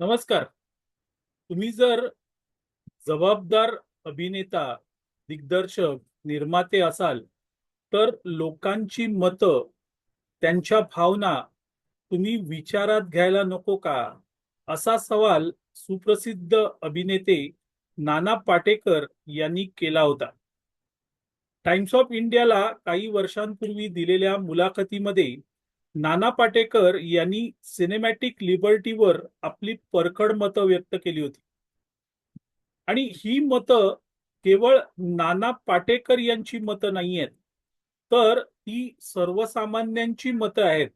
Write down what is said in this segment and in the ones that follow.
नमस्कार. तुम्ही जर जबाबदार अभिनेता दिग्दर्शक निर्माते असाल तर लोकांची मतं त्यांच्या भावना तुम्ही विचारात घ्यायला नको का? असा सवाल सुप्रसिद्ध अभिनेते नाना पाटेकर यांनी केला होता. टाइम्स ऑफ इंडियाला काही वर्षांपूर्वी दिलेल्या मुलाखतीमध्ये नाना पाटेकर यांनी सिनेमॅटिक लिबर्टीवर आपली परखड मतं व्यक्त केली होती. आणि ही मतं केवळ नाना पाटेकर यांची मतं नाही आहेत तर ती सर्वसामान्यांची मतं आहेत.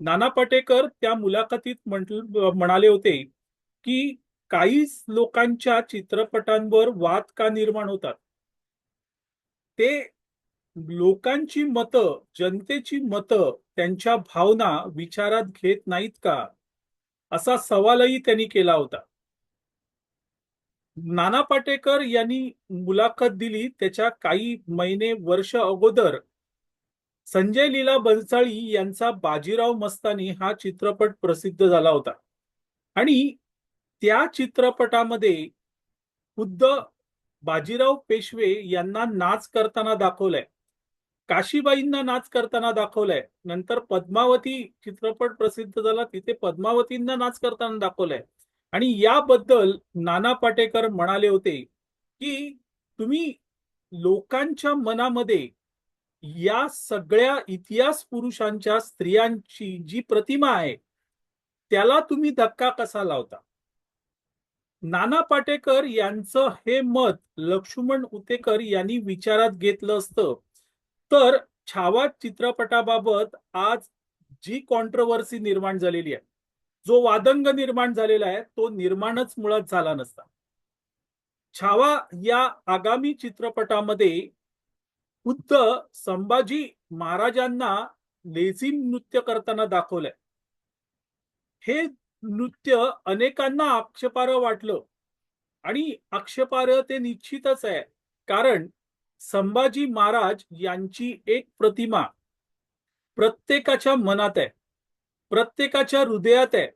नाना पाटेकर त्या मुलाखतीत म्हणाले होते की काही लोकांच्या चित्रपटांवर वाद का निर्माण होतात? ते लोकांची मतं जनतेची मतं त्यांच्या भावना विचारात घेत नाहीत का? असा सवालही त्यांनी केला होता. नाना पाटेकर यांनी मुलाखत दिली त्याच्या काही महिने वर्ष अगोदर. संजय लीला बनसाळी यांचा बाजीराव मस्तानी हा चित्रपट प्रसिद्ध झाला होता. आणि त्या चित्रपटामध्ये खुद्द बाजीराव पेशवे यांना नाच करताना दाखवलंय. काशीबाईंना नाच करताना दाखवलंय. नंतर पद्मावती चित्रपट प्रसिद्ध झाला तिथे पद्मावतींना नाच करताना दाखवलंय. आणि याबद्दल नाना पाटेकर म्हणाले होते की तुम्ही लोकांच्या मनामध्ये या सगळ्या इतिहास पुरुषांच्या स्त्रियांची जी प्रतिमा आहे त्याला तुम्ही धक्का कसा लावता? नाना पाटेकर यांचं हे मत लक्ष्मण उतेकर यांनी विचारात घेतलं असतं. तर छावा चित्रपटाबाबत आज जी कॉन्ट्रोवर्सी निर्माण झालेली आहे जो वादंग निर्माण झालेला आहे तो निर्माणच मुळात झाला नसता. छावा या आगामी चित्रपटामध्ये खुद्द संभाजी महाराजांना लेझिम नृत्य करताना दाखवलंय. हे नृत्य अनेकांना आक्षेपार्ह वाटलं आणि आक्षेपार्ह ते निश्चितच आहे. कारण संभाजी महाराज यांची एक प्रतिमा प्रत्येकाच्या मनात आहे प्रत्येकाच्या हृदयात आहे.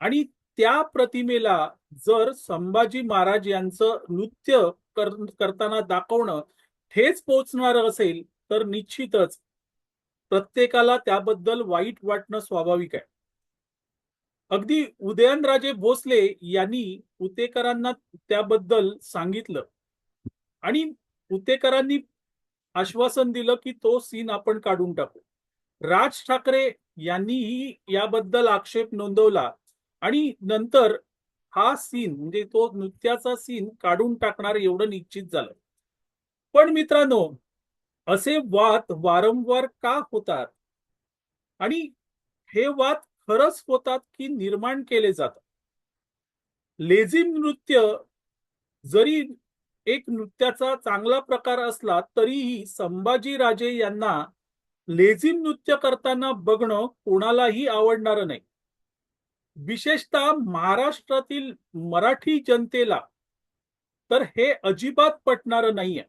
आणि त्या प्रतिमेला जर संभाजी महाराज यांचं नृत्य करताना दाखवणं ठेच पोचणार असेल तर निश्चितच प्रत्येकाला त्याबद्दल वाईट वाटणं स्वाभाविक आहे. अगदी उदयनराजे भोसले यांनी उतेकरांना त्याबद्दल सांगितलं. आणि पुतेकरांनी आश्वासन दिलं की तो सीन आपण काढून टाकू. राज ठाकरे यांनीही याबद्दल आक्षेप नोंदवला आणि नंतर हा सीन म्हणजे तो नृत्याचा सीन काढून टाकणार एवढं निश्चित झालं. पण मित्रांनो असे वाद वारंवार का होतात? आणि हे वाद खरंच होतात की निर्माण केले जातात? लेझिम नृत्य जरी एक नृत्याचा चांगला प्रकार असला तरीही संभाजी राजे यांना लेझिम नृत्य करताना बघणं कोणालाही आवडणार नाही. विशेषतः महाराष्ट्रातील मराठी जनतेला तर हे अजिबात पटणार नाहीये.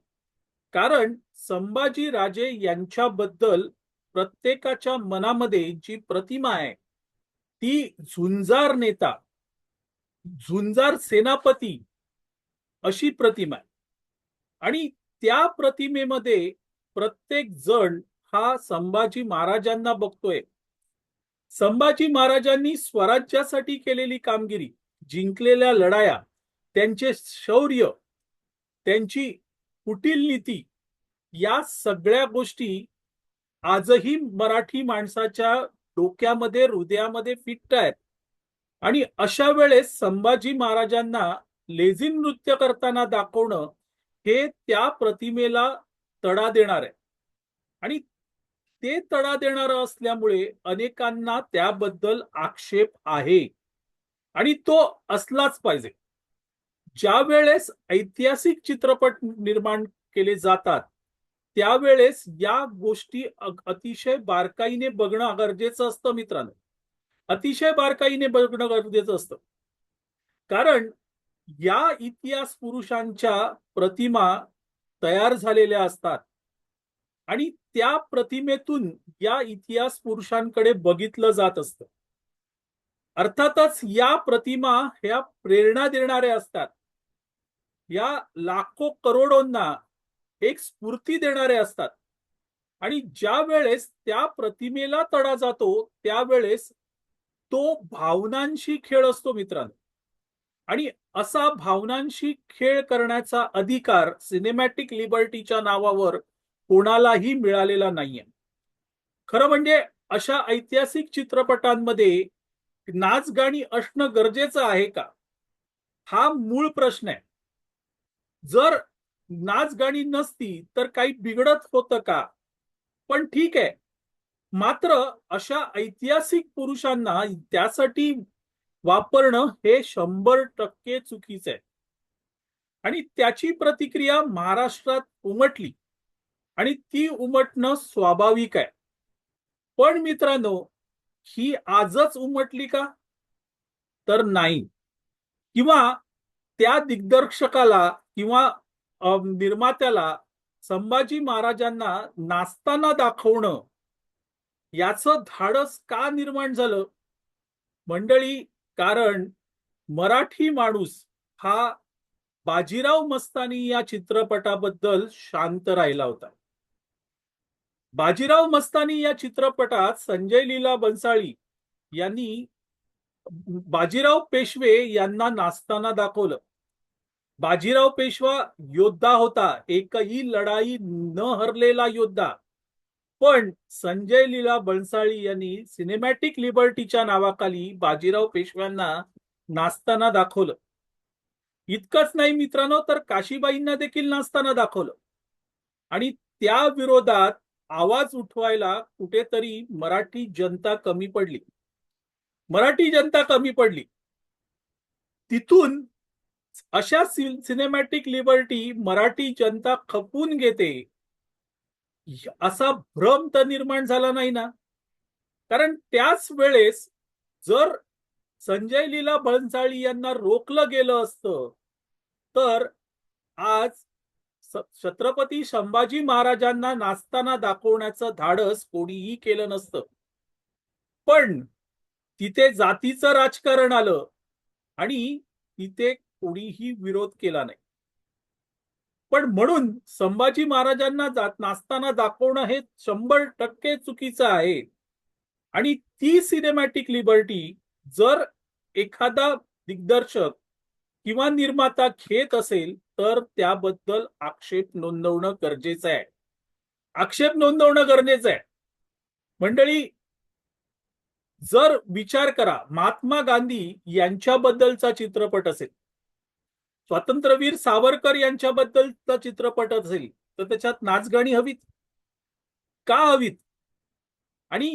कारण संभाजी राजे यांच्याबद्दल प्रत्येकाच्या मनामध्ये जी प्रतिमा आहे ती झुंजार नेता झुंजार सेनापती अशी प्रतिमा आहे. आणि त्या प्रतिमेमध्ये प्रत्येक जण हा संभाजी महाराजांना बघतोय. संभाजी महाराजांनी स्वराज्यासाठी केलेली कामगिरी जिंकलेल्या लढाया त्यांचे शौर्य त्यांची कुटील नीती या सगळ्या गोष्टी आजही मराठी माणसाच्या डोक्यामध्ये हृदयामध्ये फिट आहेत. आणि अशा वेळेस संभाजी महाराजांना लेझिम नृत्य करताना दाखवणं हे त्या प्रतिमेला तडा देणार आहे. आणि ते तडा देणार असल्यामुळे अनेकांना त्याबद्दल आक्षेप आहे. आणि तो असलाच पाहिजे. ज्या वेळेस ऐतिहासिक चित्रपट निर्माण केले जातात त्यावेळेस या गोष्टी अतिशय बारकाईने बघणं गरजेचं असतं मित्रांनो. अतिशय बारकाईने बघणं गरजेचं असतं. कारण या इतिहास पुरुषांच्या प्रतिमा तयार झालेल्या असतात. आणि त्या प्रतिमेतून या इतिहास पुरुषांकडे बघितलं जात असतं. अर्थातच या प्रतिमा ह्या प्रेरणा देणाऱ्या असतात. या लाखो करोडोंना एक स्फूर्ती देणारे असतात. आणि ज्या वेळेस त्या प्रतिमेला तडा जातो त्यावेळेस तो भावनांशी खेळ असतो मित्रांनो. आणि असा भावनांशी खेळ करण्याचा अधिकार सिनेमॅटिक लिबर्टीच्या नावावर कोणालाही मिळालेला नाहीये. खरं म्हणजे अशा ऐतिहासिक चित्रपटांमध्ये नाच गाणी असणं गरजेचं आहे का? हा मूळ प्रश्न आहे. जर नाच गाणी नसती तर काही बिघडत होतं का? पण ठीक आहे. मात्र अशा ऐतिहासिक पुरुषांना त्यासाठी वापरणं हे शंभर टक्के चुकीचं आहे. आणि त्याची प्रतिक्रिया महाराष्ट्रात उमटली. आणि ती उमटणं स्वाभाविक आहे. पण मित्रांनो ही आजच उमटली का? तर नाही. किंवा त्या दिग्दर्शकाला किंवा निर्मात्याला संभाजी महाराजांना नाचताना दाखवणं याचं धाडस का निर्माण झालं? मंडळी कारण मराठी माणूस हा बाजीराव मस्तानी या चित्रपटाबद्दल शांत राहिला होता. बाजीराव मस्तानी या चित्रपटात संजय लीला बन्साळी यांनी बाजीराव पेशवे यांना नाचताना दाखवलं. बाजीराव पेशवा योद्धा होता. एकही लढाई न हरलेला योद्धा. पण संजय लीला बन्साळी यांनी सिनेमॅटिक लिबर्टीच्या नावाखाली बाजीराव पेशव्यांना नाचताना दाखवलं. इतकंच नाही मित्रांनो तर काशीबाईंना देखील नाचताना दाखवलं. आणि त्या विरोधात आवाज उठवायला कुठेतरी मराठी जनता कमी पडली. मराठी जनता कमी पडली. तिथून अशा सिनेमॅटिक लिबर्टी मराठी जनता खपून घेते असा भ्रम तर निर्माण झाला नाही ना? कारण त्याच वेळेस जर संजय लीला भंसाळी यांना रोखलं गेलं असतं तर आज छत्रपती संभाजी महाराजांना नाचताना दाखवण्याचं धाडस कोणीही केलं नसतं. पण तिथे जातीचं राजकारण आलं आणि तिथे कोणीही विरोध केला नाही. पण म्हणून संभाजी महाराजांना नाचताना दाखवणं हे शंभर टक्के चुकीचं आहे. आणि ती सिनेमॅटिक लिबर्टी जर एखादा दिग्दर्शक किंवा निर्माता घेत असेल तर त्याबद्दल आक्षेप नोंदवणं गरजेचं आहे. आक्षेप नोंदवणं गरजेचं आहे. मंडळी जर विचार करा महात्मा गांधी यांच्याबद्दलचा चित्रपट असेल स्वातंत्र्यवीर सावरकर यांच्याबद्दलचा चित्रपट असेल तर त्याच्यात नाचगाणी हवीत. का हवीत? आणि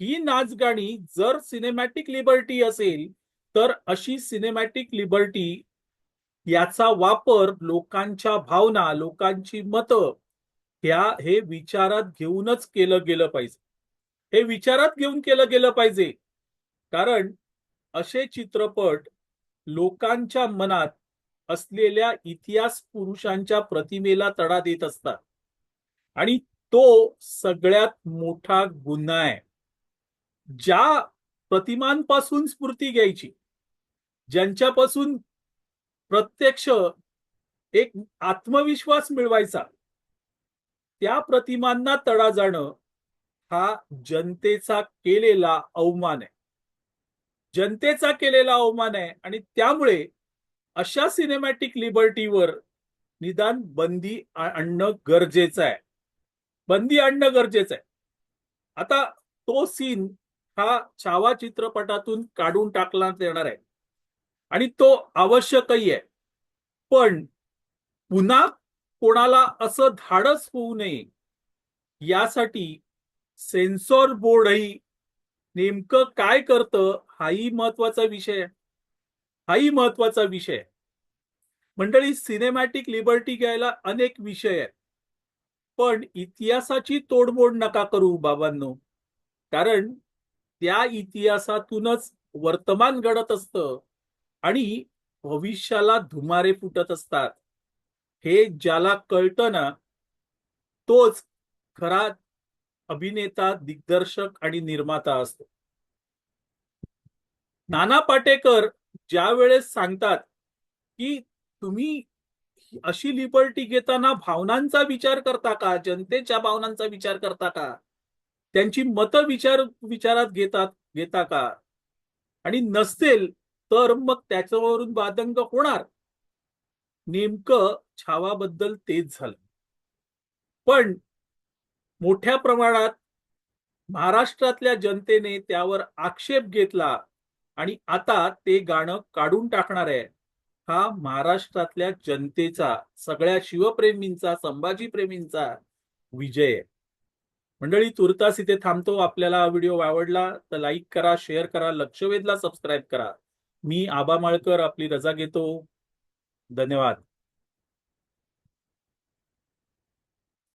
ही नाचगाणी जर सिनेमॅटिक लिबर्टी असेल तर अशी सिनेमॅटिक लिबर्टी याचा वापर लोकांच्या भावना लोकांची मतं ह्या हे विचारात घेऊनच केलं गेलं पाहिजे. हे विचारात घेऊन केलं गेलं पाहिजे. कारण असे चित्रपट लोकांच्या मनात असलेल्या इतिहास पुरुषांच्या प्रतिमेला तडा देत असतात. आणि तो सगळ्यात मोठा गुन्हा आहे. ज्या प्रतिमांपासून स्फूर्ती घ्यायची ज्यांच्यापासून प्रत्यक्ष एक आत्मविश्वास मिळवायचा त्या प्रतिमांना तडा जाणं हा जनतेचा केलेला अवमान आहे. जनतेचा केलेला अवमान आहे आणि त्यामुळे अशा सिनेमॅटिक लिबर्टीवर निदान बंदी आणणं गरजेचं आहे. बंदी आणणं गरजेचं आहे. आता तो सीन हा छावा चित्रपटातून काढून टाकला येणार आहे. आणि तो आवश्यकही आहे. पण पुन्हा कोणाला असं धाडस होऊ नये यासाठी सेन्सॉर बोर्डही नेमकं काय करतं हाही महत्त्वाचा विषय आहे. हाही महत्त्वाचा विषय मंडळी सिनेमॅटिक लिबर्टी घ्यायला अनेक विषय आहेत. पण इतिहासाची तोडमोड नका करू बाबांनो. कारण त्या इतिहासातूनच वर्तमान घडत असतं आणि भविष्याला धुमारे फुटत असतात. हे ज्याला कळतं ना तोच खरा अभिनेता दिग्दर्शक आणि निर्माता असतो. नाना पाटेकर ज्या वेळेस सांगतात की तुम्ही अशी लिबर्टी घेताना भावनांचा विचार करता का? जनतेच्या भावनांचा विचार करता का? त्यांची मतं विचार विचारात घेतात घेता का? आणि नसेल तर मग त्याच्यावरून वादंग होणार. नेमकं छावाबद्दल तेच झालं. पण मोठ्या प्रमाणात महाराष्ट्रातल्या जनतेने त्यावर आक्षेप घेतला. आणि आता ते गाणं काढून टाकणार आहे. हा महाराष्ट्रातल्या जनतेचा सगळ्या शिवप्रेमींचा संभाजी प्रेमींचा विजय. आहे मंडळी तुर्तास इथे थांबतो. आपल्याला हा व्हिडिओ आवडला तर लाईक करा शेअर करा लक्षवेधला सबस्क्राईब करा. मी आबा माळकर आपली रजा घेतो. धन्यवाद.